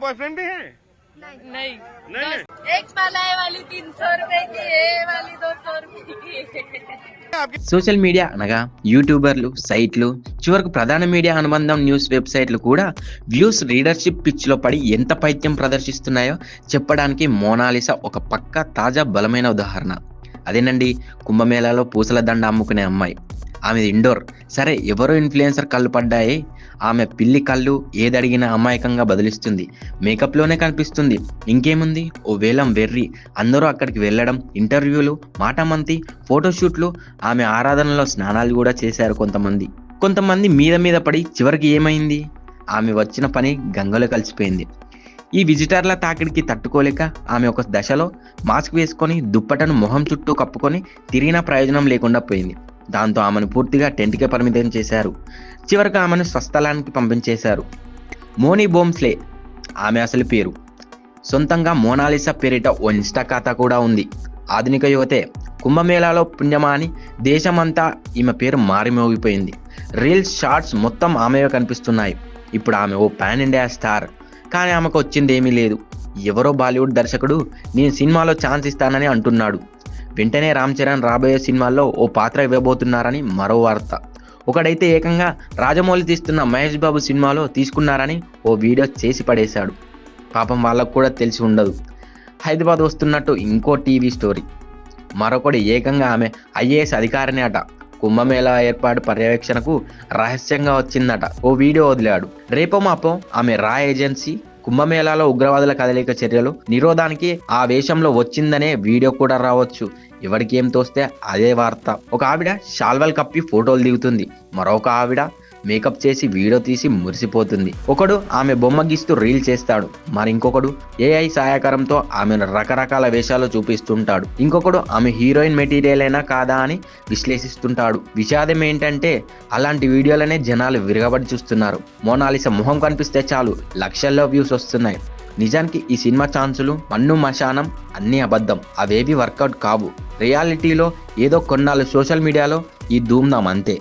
Boyfriend भी है नहीं नहीं नहीं एक मलाई वाली तीन सौ रुपए की ये वाली दो सौ रुपए की आपकी సోషల్ మీడియా అనగా యూట్యూబర్లు సైట్లు చివరకు ప్రధాన మీడియా అనుబంధం న్యూస్ వెబ్సైట్లు కూడా వ్యూస్ రీడర్షిప్ పిచ్లో పడి ఎంత పైత్యం ప్రదర్శిస్తున్నాయో చెప్పడానికి మోనాలిసా ఒక పక్క తాజా బలమైన ఉదాహరణ అదేనండి కుంభమేళాలో పూసల దండ అమ్ముకునే అమ్మాయి ఆమెది ఇండోర్. సరే ఎవరో ఇన్ఫ్లుయెన్సర్ కళ్ళు పడ్డాయి. ఆమె పిల్లి కళ్ళు ఏదడిగినా అమాయకంగా బదిలిస్తుంది. మేకప్లోనే కనిపిస్తుంది. ఇంకేముంది? ఓ వేలం వెర్రి. అందరూ అక్కడికి వెళ్ళడం ఇంటర్వ్యూలు మాటమంతి ఫోటోషూట్లు ఆమె ఆరాధనలో స్నానాలు కూడా చేశారు కొంతమంది. కొంతమంది మీద మీద పడి చివరికి ఏమైంది? ఆమె వచ్చిన పని గంగలో కలిసిపోయింది. ఈ విజిటర్ల తాకిడికి తట్టుకోలేక ఆమె ఒక దశలో మాస్క్ వేసుకొని దుప్పటను మొహం చుట్టూ కప్పుకొని తిరిగిన ప్రయోజనం లేకుండా పోయింది. దాంతో ఆమెను పూర్తిగా టెంట్కే పరిమితం చేశారు. చివరకు ఆమెను స్వస్థలానికి పంపించేశారు. మోనీ బోమ్స్లే ఆమె అసలు పేరు. సొంతంగా మోనాలిసా పేరిట ఓ ఇన్స్టా ఖాతా కూడా ఉంది. ఆధునిక యువతే కుంభమేళాలో పుణ్యమా అని దేశమంతా ఈమె పేరు మారిమోగిపోయింది. రీల్స్ షార్ట్స్ మొత్తం ఆమెవే కనిపిస్తున్నాయి. ఇప్పుడు ఆమె ఓ పాన్ ఇండియా స్టార్. కానీ ఆమెకు వచ్చింది ఏమీ లేదు. ఎవరో బాలీవుడ్ దర్శకుడు నేను సినిమాలో ఛాన్స్ ఇస్తానని అంటున్నాడు. వెంటనే రామ్ చరణ్ రాబోయే సినిమాల్లో ఓ పాత్ర ఇవ్వబోతున్నారని మరో వార్త. ఒకడైతే ఏకంగా రాజమౌళి తీస్తున్న మహేష్ బాబు సినిమాలో తీసుకున్నారని ఓ వీడియో చేసి పడేశాడు. పాపం వాళ్ళకు కూడా తెలిసి ఉండదు. హైదరాబాద్ వస్తున్నట్టు ఇంకో టీవీ స్టోరీ. మరొకడు ఏకంగా ఆమె ఐఏఎస్ అధికారిని అట. కుంభమేళా ఏర్పాటు పర్యవేక్షణకు రహస్యంగా వచ్చిందట. ఓ వీడియో వదిలాడు. రేపో మాపో ఆమె రా ఏజెన్సీ కుంభమేళాలో ఉగ్రవాదుల కదలిక చర్యలు నిరోధానికి ఆ వేషంలో వచ్చిందనే వీడియో కూడా రావచ్చు. ఎవరికి ఏం తోస్తే అదే వార్త. ఒక ఆవిడ షాల్వల్ కప్పి ఫోటోలు దిగుతుంది. మరొక ఆవిడ మేకప్ చేసి వీడియో తీసి మురిసిపోతుంది. ఒకడు ఆమె బొమ్మ గీస్తూ రీల్ చేస్తాడు. మరి ఇంకొకడు ఏఐ సహాయకారంతో ఆమెను రకరకాల వేషాలు చూపిస్తుంటాడు. ఇంకొకడు ఆమె హీరోయిన్ మెటీరియల్ అయినా కాదా అని విశ్లేషిస్తుంటాడు. విషాదం ఏంటంటే అలాంటి వీడియోలనే జనాలు విరగబడి చూస్తున్నారు. మోనాలిస మొహం కనిపిస్తే చాలు లక్షల్లో వ్యూస్ వస్తున్నాయి. నిజానికి ఈ సినిమా ఛాన్సులు మన్ను మశానం అన్నీ అబద్ధం. అవేవి వర్కౌట్ కావు. రియాలిటీలో ఏదో కొన్నాళ్ళు సోషల్ మీడియాలో ఈ ధూమ్ధాం అంతే.